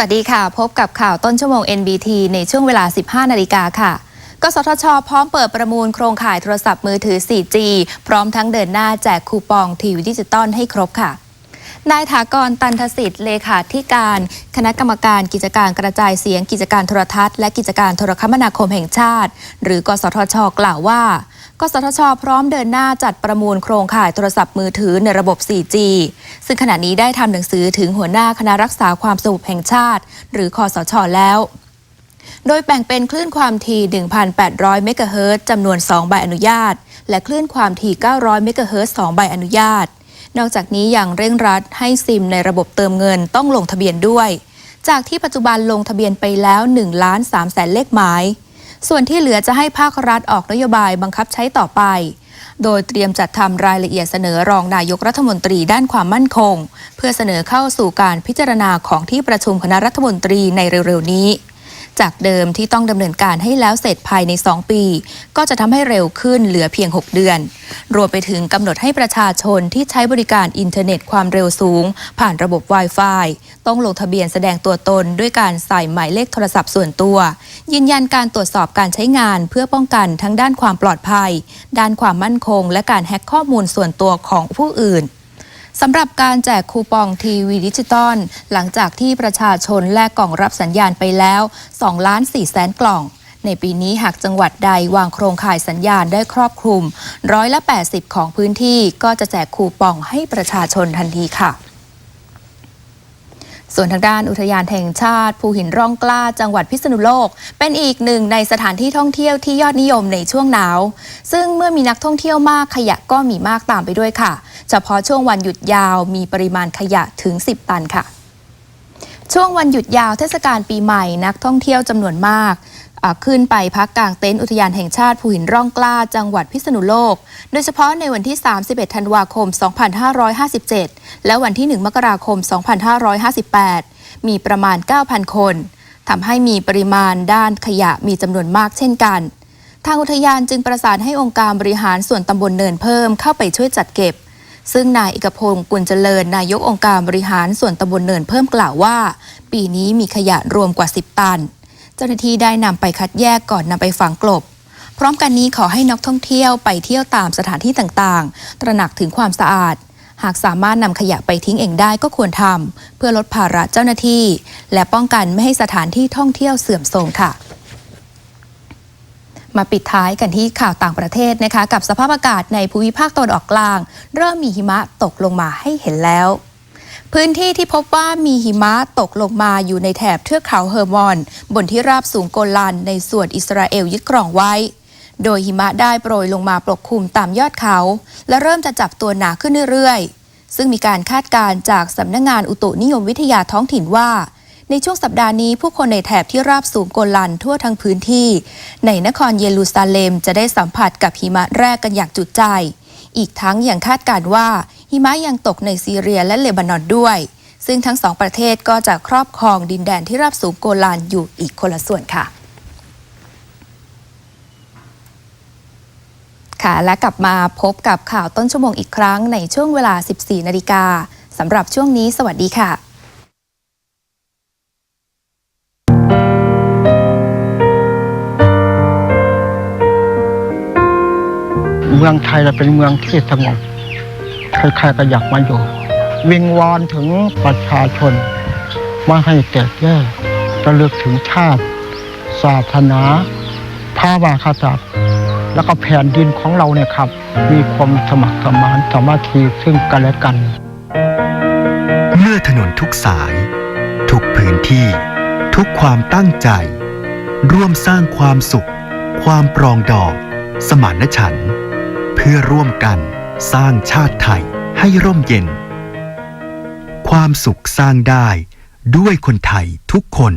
วัสดีค่ะ พบกับข่าวต้นชั่วโมง NBT ในช่วงเวลา 15 นาฬิกาค่ะ กสทช พร้อมเปิดประมูลโครงข่ายโทรศัพท์มือถือ 4G พร้อมทั้งเดินหน้าแจกคูปองทีวีดิจิตอลให้ครบค่ะนายถากรตันทสิทธิ์เลขาธิการ คณะกรรมการกิจการกระจายเสียงกิจการโทรทัศน์และกิจการโทรคมนาคมแห่งชาติ หรือกสทช กล่าวว่า กสทช พร้อมเดินหน้าจัดประมูลโครงข่ายโทรศัพท์มือถือในระบบ 4G ซึ่งขณะนี้ได้ทำหนังสือถึงหัวหน้าคณะรักษาความสงบแห่งชาติ หรือคอสชแล้ว โดยแบ่งเป็นคลื่นความถี่ 1,800 เมกะเฮิรตซ์จำนวน 2 ใบอนุญาต และคลื่นความถี่ 900 เมกะเฮิรตซ์ 2 ใบอนุญาต นอกจากนี้ยังเร่งรัดให้ซิมในระบบเติมเงินต้องลงทะเบียนด้วย จากที่ปัจจุบันลงทะเบียนไปแล้ว1ล้าน3แสนเลขหมาย ส่วนที่เหลือจะให้ภาครัฐออกนโยบายบังคับใช้ต่อไป โดยเตรียมจัดทำรายละเอียดเสนอรองนายกรัฐมนตรีด้านความมั่นคง เพื่อเสนอเข้าสู่การพิจารณาของที่ประชุมคณะรัฐมนตรีในเร็วๆนี้ จากเดิมที่ต้องดำเนินการให้แล้วเสร็จภายใน 2 ปี ก็จะทำให้เร็วขึ้นเหลือเพียง 6 เดือน รวมไปถึงกำหนดให้ประชาชนที่ใช้บริการอินเทอร์เน็ตความเร็วสูง ผ่านระบบ Wi-Fi ต้องลงทะเบียนแสดงตัวตนด้วยการใส่หมายเลขโทรศัพท์ส่วนตัว ยืนยันการตรวจสอบการใช้งานเพื่อป้องกันทั้งด้านความปลอดภัย ด้านความมั่นคง และการแฮ็กข้อมูลส่วนตัวของผู้อื่น สำหรับการแจกคูปองทีวีดิจิตอลหลังจากที่ประชาชนแลกกล่องรับสัญญาณไปแล้ว2ล้าน4แสนกล่อง ในปีนี้หากจังหวัดใดวางโครงข่ายสัญญาณได้ครอบคลุมร้อยละ 80 ของพื้นที่ก็จะแจกคูปองให้ประชาชนทันทีค่ะ ส่วนทางด้านอุทยานแห่งชาติ ภูหินร่องกล้าจังหวัดพิษณุโลก เป็นอีกหนึ่งในสถานที่ท่องเที่ยวที่ยอดนิยมในช่วงหนาว ซึ่งเมื่อมีนักท่องเที่ยวมากขยะก็มีมากตามไปด้วยค่ะ เฉพาะช่วงวันหยุดยาวมีปริมาณขยะถึง 10 ตันค่ะ ช่วงวันหยุดยาวเทศกาลปีใหม่นักท่องเที่ยวจำนวนมาก ขึ้นไปพักกลางเต็นท์อุทยานแห่งชาติภูหินร่องกล้าจังหวัดพิษณุโลก โดยเฉพาะในวันที่ 31 ธันวาคม 2557 และวันที่ 1 มกราคม 2558 มีประมาณ 9,000 คนทำให้มีปริมาณด้านขยะมีจำนวนมากเช่นกัน ทางอุทยานจึงประสานให้องค์การบริหารส่วนตำบลเนินเพิ่มเข้าไปช่วยจัดเก็บซึ่งนายเอกพงศ์กุลเจริญนายกองค์การบริหารส่วนตำบลเนินเพิ่มกล่าวว่า ปีนี้มีขยะรวมกว่า 10 ตัน จ้าหน้าที่ได้นำไปคัดแยกก่อนนำไปฝังกลบ พร้อมกันนี้ขอให้นักท่องเที่ยวไปเที่ยวตามสถานที่ต่างๆ ตระหนักถึงความสะอาด หากสามารถนำขยะไปทิ้งเองได้ก็ควรทำเพื่อลดภาระเจ้าหน้าที่ และป้องกันไม่ให้สถานที่ท่องเที่ยวเสื่อมโทรมค่ะมาปิดท้ายกันที่ข่าวต่างประเทศนะคะ กับสภาพอากาศในภูมิภาคตะวันออกกลาง เริ่มมีหิมะตกลงมาให้เห็นแล้ว พื้นที่ที่พบว่ามีหิมะตกลงมาอยู่ในแถบเทือกเขาเฮอร์มอน บนที่ราบสูงโกลันในส่วนอิสราเอลยึดครองไว้ โดยหิมะได้โปรยลงมาปกคลุมตามยอดเขา และเริ่มจะจับตัวหนาขึ้นเรื่อยๆ ซึ่งมีการคาดการณ์จากสำนักงงานอุตุนิยมวิทยาท้องถิ่นว่า ในช่วงสัปดาห์นี้ผู้คนในแถบที่ราบสูงโกลันทั่วทั้งพื้นที่ ในนครเยรูซาเล็มจะได้สัมผัสกับหิมะแรกกันอย่างจุใจ อีกทั้งยังคาดการณ์ว่า หิมะยังตกในซีเรียและเลบานอนด้วย ซึ่งทั้งสองประเทศก็จะครอบครองดินแดนที่ราบสูงโกลันอยู่อีกคนละส่วนค่ะค่ะและกลับมาพบกับข่าวต้นชั่วโมงอีกครั้งในช่วงเวลา 14 นาฬิกาสำหรับช่วงนี้สวัสดีค่ะเมืองไทยเราเป็นเมืองที่สงบ ใครๆก็อยากมาอยู่ วิงวอนถึงประชาชนม่ให้แตกแยกระลึกถึงชาติ ศาสนาพระมหากษัตริย์แล้วก็แผ่นดินของเราเนี่ยครับ มีความสมัครสมานสามัคคีซึ่งกันและกัน เมื่อถนนทุกสาย ทุกพื้นที่ ทุกความตั้งใจ ร่วมสร้างความสุข ความปรองดองสมานฉันท์เพื่อร่วมกันสร้างชาติไทย ให้ร่มเย็น ความสุขสร้างได้ด้วยคนไทยทุกคน